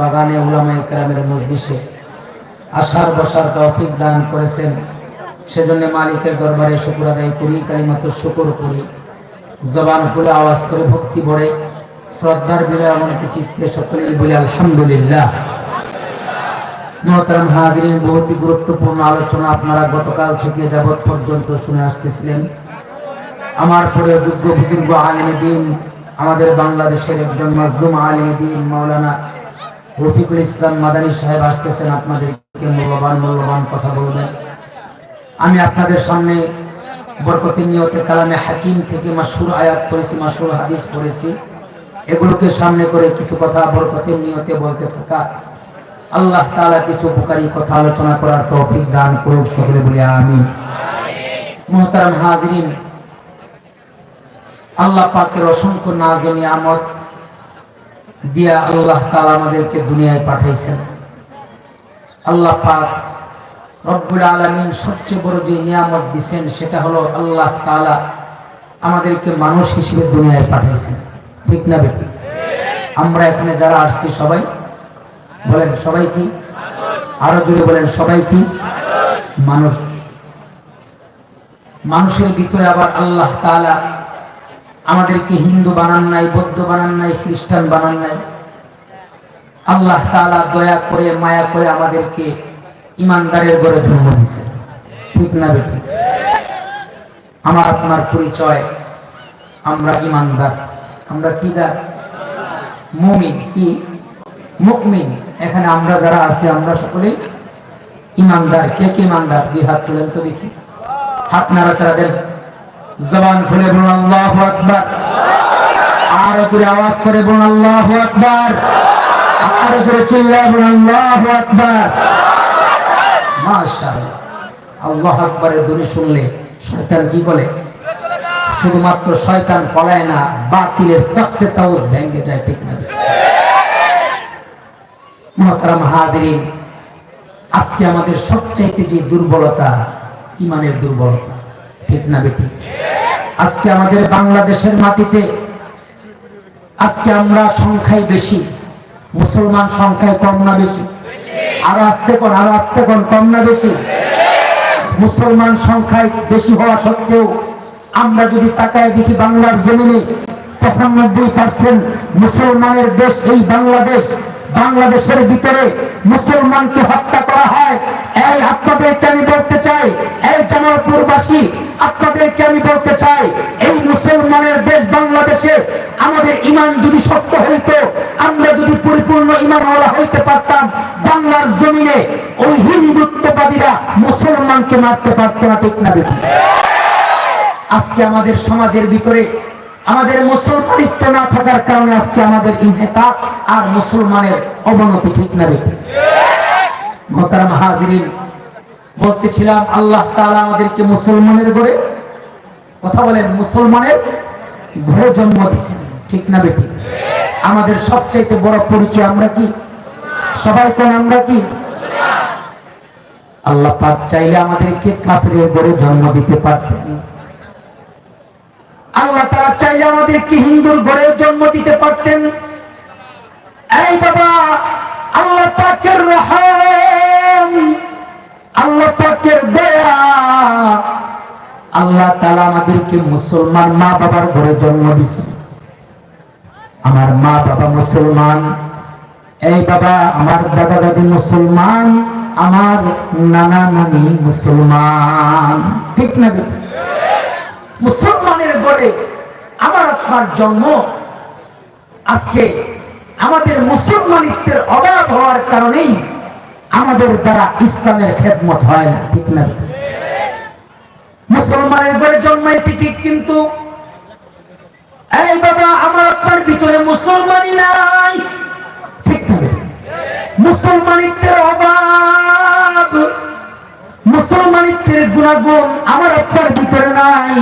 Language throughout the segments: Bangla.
বাগানে উলামা ইকরামের মজলিসে আসার বসার তৌফিক দান করেছেন। সেজন্য মালিকের দরবারে শুকুর আদায় করি, কালিমাত্র শুকুর করি। জবান খুলে আওয়াজ করে ভক্তি ভরে, শ্রদ্ধার বিলে অমনিত চিত্তে সকলেই বলে, আলহামদুলিল্লাহ। মহতারাম হাজরিন বহুতি গুরুত্বপূর্ণ আলোচনা আপনারা গতকাল থেকে যাবৎ পর্যন্ত শুনে আসতেছিলেন। আমার পরে যোগ্য বুজুর্গ আলিমে দিন, আমাদের বাংলাদেশের একজন মাজলুম আলিমে দিন, মাওলানা রফিকুল ইসলাম মাদানী সাহেব আসতেছেন আপনাদেরকে মূল্যবান মূল্যবান কথা বলবেন। আমি আপনাদের সামনে বরকতি নিয়তে কালামে হাকিম থেকে মাসুর আয়াত পড়েছি মাসুর হাদিস পড়েছি। এগুলোকে সামনে করে কিছু কথা বরকতের নিয়তে বলতে থাকা। আল্লাহ তাআলা কিছু উপকারী কথা আলোচনা করার তৌফিক দান করুক, সকলে বলে আমি মোহতারাম হাজরিন, আল্লাহ পাকের অসংখ্য নাজ ও নিয়ামত দিয়া আল্লাহ তাআলা আমাদেরকে দুনিয়ায় পাঠাইছেন। আল্লাহ পাক রব্বুল আলামিন সবচেয়ে বড় যে নিয়ামত দিছেন, সেটা হলো আল্লাহ তাআলা আমাদেরকে মানুষ হিসেবে দুনিয়ায় পাঠাইছেন। ঠিক না বেটি? আমরা এখানে যারা আসছি, সবাই বলেন, সবাই কি? আরও জোরে বলেন, সবাই কি? মানুষ। মানুষের ভিতরে আবার আল্লাহ তাআলা আমাদেরকে হিন্দু বানান নাই, বৌদ্ধ বানান নাই, খ্রিস্টান বানান নাই। আল্লাহ তাআলা দয়া করে, মায়া করে আমাদেরকে ইমানদারের গড়ে জন্ম দিছে ঠিক না বেটি আমার, আপনার পরিচয়, আমরা ইমানদার আমরা কি দার মুমিন, কি? মুকমিন। এখানে আমরা যারা আছি, আমরা সকলেই ইমানদার কে কে ইমানদার দুই হাত তুলেন তো দেখি। হাত নাড়াচাড়া দেন। জবান খুলে বলুন, আল্লাহ আকবার। আরও জোরে আওয়াজ করে বলুন, আল্লাহ আকবার। আরও জোরে চিল্লায় বলুন, আল্লাহ আকবার। মাশাআল্লাহ। আল্লাহ আকবারের ধ্বনি শুনলে শয়তান কি বলে? শুধুমাত্র শয়তান পলায় না, বাতিলের তত্ত্বে তাউস ভেঙে যায়, ঠিক না? মহতারাম হাজরিন, আজকে আমাদের সবচাইতে যে দুর্বলতা, ইমানের দুর্বলতা। ঠিক না বেটি? আজকে আমাদের বাংলাদেশের মাটিতে, আজকে আমরা সংখ্যায় বেশি, মুসলমান সংখ্যায় কম না বেশি, আরও আসতে কোন আরও আসতে কোন কম না বেশি। মুসলমান সংখ্যায় বেশি হওয়া সত্ত্বেও আমরা যদি তাকায় দেখি বাংলার জমিনে পঁচানব্বই পার্সেন্ট মুসলমানের দেশ এই বাংলাদেশ, বাংলাদেশের ভিতরে মুসলমানকে হত্যা করা হয়, এই আপনাদেরকে আমি বলতে চাই এই জামালপুরবাসী আপনাদেরকে আমি বলতে চাই এই মুসলমানের দেশ বাংলাদেশে আমাদের ইমান যদি সত্য হইতো আমরা যদি পরিপূর্ণ ইমানওয়ালা হইতে পারতাম বাংলার জমিনে ওই হিন্দুত্ববাদীরা মুসলমানকে মারতে পারতো না ঠিক না বেশি আজকে আমাদের সমাজের ভিতরে আমাদের মুসলমানিত্ব না থাকার কারণে আজকে আমাদের ইনহেতা আর মুসলমানের অবনতি ঠিক না দেখি মহতারাম হাজিরিন, বলতেছিলাম আল্লাহ তাআলা আমাদেরকে মুসলমানের ঘরে কথা বলেন, মুসলমানের ঘরে জন্ম দিয়েছেন, ঠিক না বেটি আমাদের সবচাইতে বড় পরিচয় আমরা কি? সবাই কোন আমরা কি? আল্লাহ পাক চাইলে আমাদেরকে কাফিরের ঘরে জন্ম দিতে পারতেন। আল্লাহ তারা চাইলে আমাদেরকে হিন্দুর ঘরে জন্ম দিতে পারতেন। এই বাবা, আল্লাহ পাকের রহম, আল্লাহ পাকের দয়া, আল্লাহ তালা আমাদেরকে মুসলমান মা বাবার ঘরে জন্ম দিছে আমার মা বাবা মুসলমান, এই বাবা আমার দাদা দাদি মুসলমান আমার নানা নানি মুসলমান। ঠিক না মুসলমানের ঘরে আমার আপনার জন্ম। আজকে আমাদের মুসলমানিত্বের অভাব হওয়ার কারণেই আমাদের দ্বারা ইসলামের খেদমত হয় না, ঠিক না মুসলমানের ঘরে জন্মাইছি ঠিক কিন্তু, এই বাবা, আমার আপনার ভিতরে মুসলমানই নাই। মুসলমানিত্বের গুণাগুণ আমার আপনার ভিতরে নাই।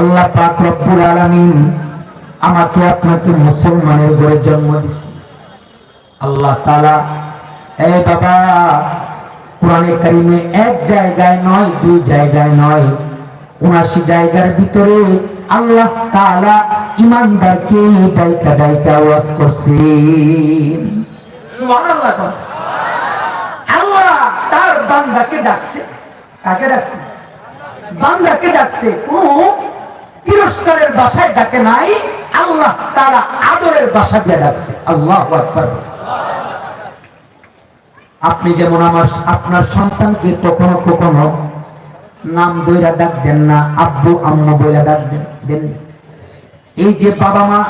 আল্লাহ পাক রব্বুল আলামিন আমাকে আপনাকে মুসলমানের ঘরে জন্ম দিছে আল্লাহ তাআলা এই বাবা, কোরআনে কারিমে এক জায়গায় নয়, দুই জায়গায় নয় উনাশি জায়গার ভিতরে আল্লাহ তাআলা ইমানদারকে ডাইকা ডাইকা ওয়াজ করছেন। সুবহানাল্লাহ। বান্দাকে ডাকছে। কাকে ডাকছে? বান্দাকে ডাকছে। কোন তিরস্কারের বাসায় ডাকে নাই, আল্লাহ তারা আদরের বাসা দিয়ে ডাকছে। আল্লাহ আপনি যেমন আমার, আপনার সন্তানকে কখনো কখনো নাম দইরা ডাক দেন না, আব্বু, আম্মু বইরা ডাক দেন দেন এই যে বাবা মা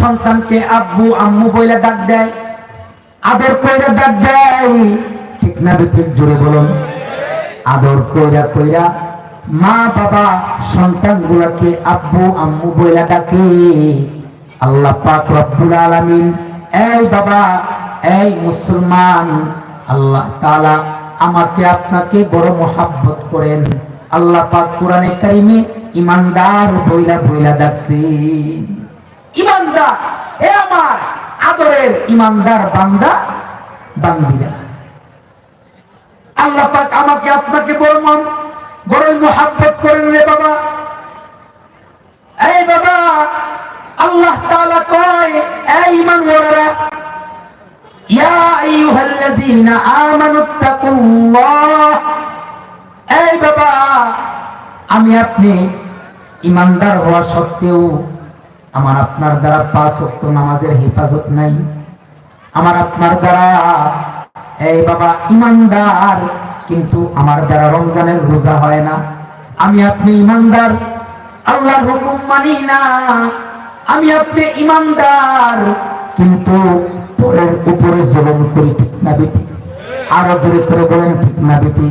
সন্তানকে আব্বু, আম্মু বইলা ডাক দেয়, আদর কইরা ডাক দেয় বলুন। আদর কইরা কইরা মা, বাবা আব্বু, আম্মু বইলা ডাকে আল্লাহ পাক রব্বুল এই বাবা, এই মুসলমান, আল্লাহ আমাকে, আপনাকে বড় মোহাব্বত করেন। আল্লাহ পাক কোরআনে কারিমে ইমানদার বইলা বইলা ডাকছেন ইমানদার হে আমার আদরের ইমানদার বান্দা, বান্দিরা। আল্লাহ পাক আমাকে, আপনাকে বড় মন, বড় মোহাব্বত করেন রে বাবা। এই বাবা, আল্লাহ তাআলা কয়, এই ইমান ওয়ালারা ইয়া আইয়ুহাল্লাযীনা আমানুত্তাকুল্লাহ এই বাবা, আমি আপনি ইমানদার হওয়া সত্ত্বেও আমার আপনার দ্বারা পাঁচ ওয়াক্ত নামাজের হেফাজত নাই। আমার আপনার দ্বারা এই বাবা, ইমানদার। কিন্তু আমার দ্বারা রমজানের রোজা হয় না। আমি আপনি ইমানদার, আল্লাহর হুকুম মানি না। আমি আপনি ইমানদার। কিন্তু পরের উপরে জুলুম করি ঠিক না বেটি। আরও জোরে করে বলেন, ঠিক না বেটি।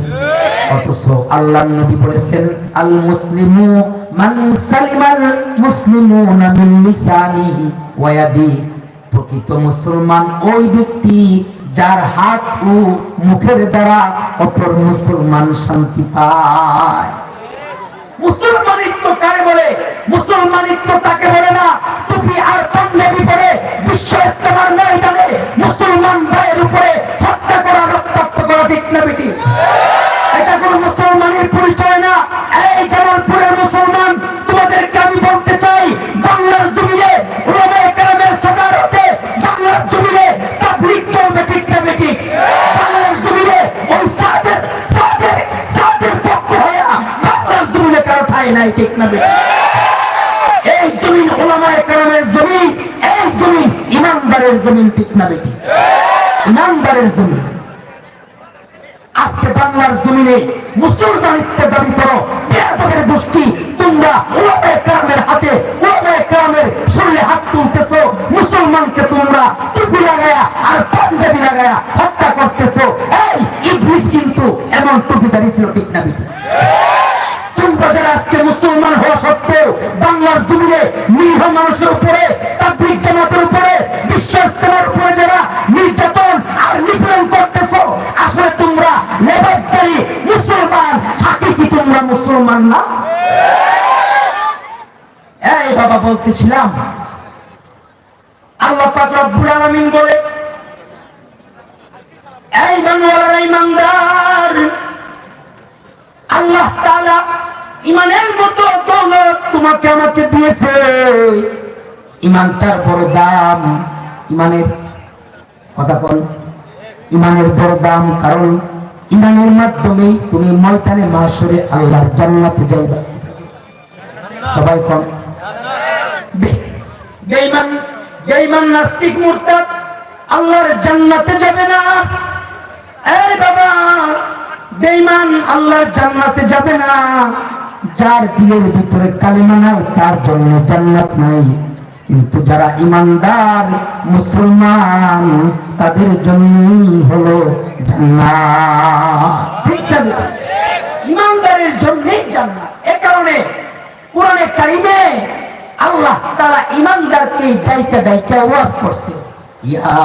অথচ আল্লাহ নবী বলেছেন আল মুসলিমু মান সালিমাল মুসলিমুনা মিন লিসানিহি ওয়া ইয়াদিহি। প্রকৃত মুসলমান ওই ব্যক্তি যার হাত ও মুখের দ্বারা অপর মুসলমান শান্তি পায়। মুসলমানিত্ব কারে বলে? মুসলমানিত্ব তাকে বলে না, টুপি আর পাঞ্জাবি পরে ঠাই নাই, ঠিক না এই জমিন ওলামায়ে কেরামের জমিন, এই জমিন ইমানদারের জমিন, ঠিক না বেটি। ইমানদারের জমিন। আজকে বাংলার জমিনে মুসলমানিত্ব দাবি করো, বেয়াদবের গোষ্ঠী, তোমরা ওলামায়ে কেরামের হাতে ওলামায়ে কেরামের শরীরে হাত তুলতেছো, মুসলমানকে তোমরা টুপি লাগায়া আর পাঞ্জাবি লাগায়া হত্যা করতেছো। এই ইবলিস কিন্তু এমন টুপি দাঁড়িয়েছিল ঠিক না বিটি। নিরীহ মানুষের উপরে তাবলিগ জামাতের উপরে বিশ্ব উপরে যারা নির্যাতন আর নিপীড়ন করতেছো, আসলে তোমরা লেবাসদারি, মুসলমান হাকিকি তোমরা মুসলমান না? এই বাবা বলতেছিলাম, আল্লাহ পাক রব্বুল আলামিন বলে, এই মানওয়ালারা ইমানদার আল্লাহ তাআলা ইমানের মতো দৌলত তোমাকে আমাকে দিয়েছে? ইমানটার বড় দাম ইমানের, কথা কোন, ইমানের বড় দাম কারণ ইমানের মাধ্যমেই তুমি ময়দানে মাসরে আল্লাহর জান্নাতে যাইবা। সবাই কোন। বেঈমান বেঈমান নাস্তিক মুরতাদ আল্লাহর জান্নাতে যাবে না। এই বাবা, বেঈমান আল্লাহর জান্নাতে যাবে না। যার দিলের ভিতরে কালিমা নাই, তার জন্য জান্নাত নাই। কিন্তু যারা ইমানদার মুসলমান, তাদের জন্যই হলো জান্নাত? ইমানদারের জন্যই জান্নাত। এ কারণে কোরআনে কারিমে আল্লাহ তারা ইমানদারকে ওয়াজ করছে। ইয়া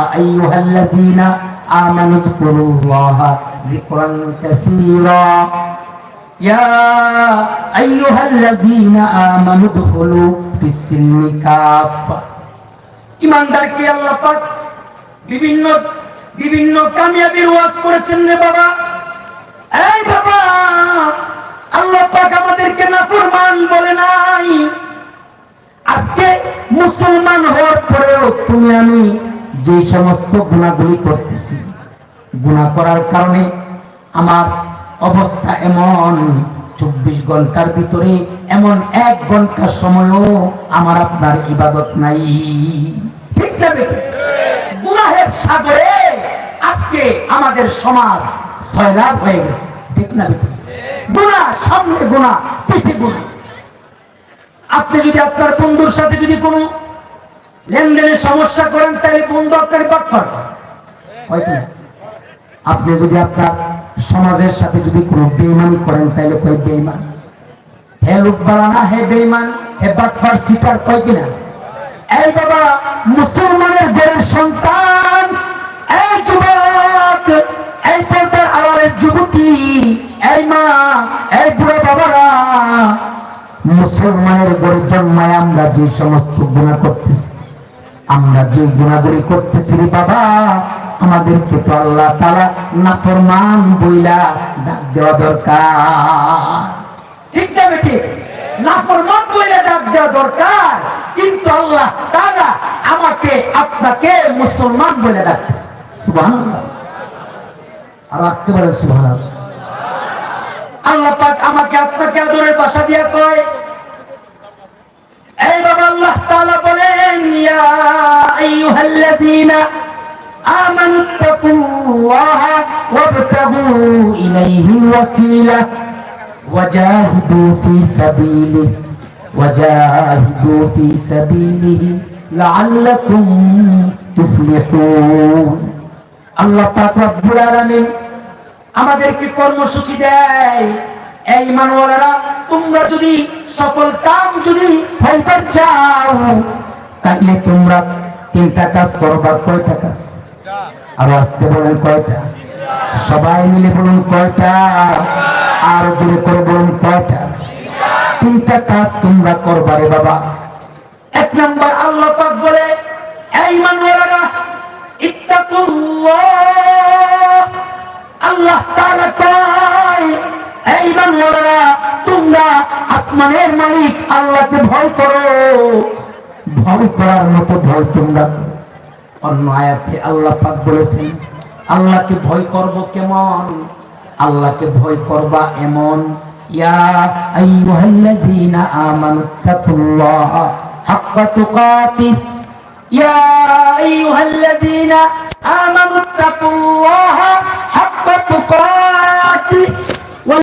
করেছেন রে বাবা। এই বাবা, আল্লাহ পাক আমাদেরকে নাফরমান বলে নাই। আজকে মুসলমান হওয়ার পরেও তুমি আমি যে সমস্ত গুণাগুলি করতেছি, গুণা করার কারণে আমার অবস্থা এমন, চব্বিশ ঘণ্টার ভিতরে এমন এক ঘণ্টার সময়ও আমার আপনার ইবাদত নাই। ঠিক না বেঠিক? গুনাহের সাগরে আজকে আমাদের সমাজ সয়লাভ হয়ে গেছে। ঠিক না সামনে আপনি যদি আপনার বন্ধুর সাথে যদি কোনো লেনদেনের সমস্যা করেন, তাহলে বন্ধু আপনার হয়তো না। আপনি যদি আপনার সমাজের সাথে যদি কোনো বেইমানি করেন, তাহলে কয় বেইমান? হে লোকবালা না, হে বেইমান? হে বাটফার সিটার কয় কিনা? এই বাবা, মুসলমানের ঘরের সন্তান, এই যুবক, এই পর্দার আড়ালের যুবতী, এই মা, এই বুড়ো বাবারা, মুসলমানের ঘরে জন্মায় আমরা যে সমস্ত গুণা করতেছি, আমরা যে গুণাগুলি করতেছি বাবা আমাদেরকে তো আল্লাহ নাফরমান বইলা ডাক দেওয়া দরকার। ঠিক না বেটি নাফরমান বইলা ডাক দেওয়া দরকার। কিন্তু আল্লাহ তারা আমাকে, আপনাকে মুসলমান বলে ডাকতেছে। আর আসতে সুবহানাল্লাহ। আল্লাহ পাক আমাকে আপনাকে আদরের বাসা দিয়া কয়, এই বাবা আল্লাহ তাআলা বলেন, ইয়া আইয়ুহাল্লাযীনা ইলাইহি ওয়াসিলা। ওয়াজাহিদু ফি সাবিলিহি। ওয়াজাহিদু ফি সাবিলিহি লাআল্লাকুম তুফলিহুন। আল্লাহ পাক রব্বুল আলামিন আমাদেরকে কর্মসূচি দেয়। এই মানবরা তোমরা যদি সফল কাম যদি চাও তাহলে তোমরা তিনটা কাজ করবা, কয়টা কাজ? আর আসতে বলেন কয়টা? সবাই মিলে বলুন কয়টা? আর জোরে করে বলুন কয়টা? তিনটা কাজ তোমরা করবা বাবা। এক নাম্বার আল্লাহ পাক বলে এই ইত্তাকুল্লাহ। আল্লাহ আসমানের মালিক, আল্লাহকে ভয় করো। ভয় করার মতো ভয় তোমরা করো। অন্য আয়াতে আল্লাহ পাক বলেছেন, আল্লাহকে ভয় করব কেমন? আল্লাহকে ভয় করবা এমন? ইয়া আইয়ুহাল্লাযীনা আমানুত্তাকুল্লাহ হাক্কা তুকাতিহ ইয়া আইয়ুহাল্লাযীনা আমানুত্তাকুল্লাহ হাক্কা তুকাতিহ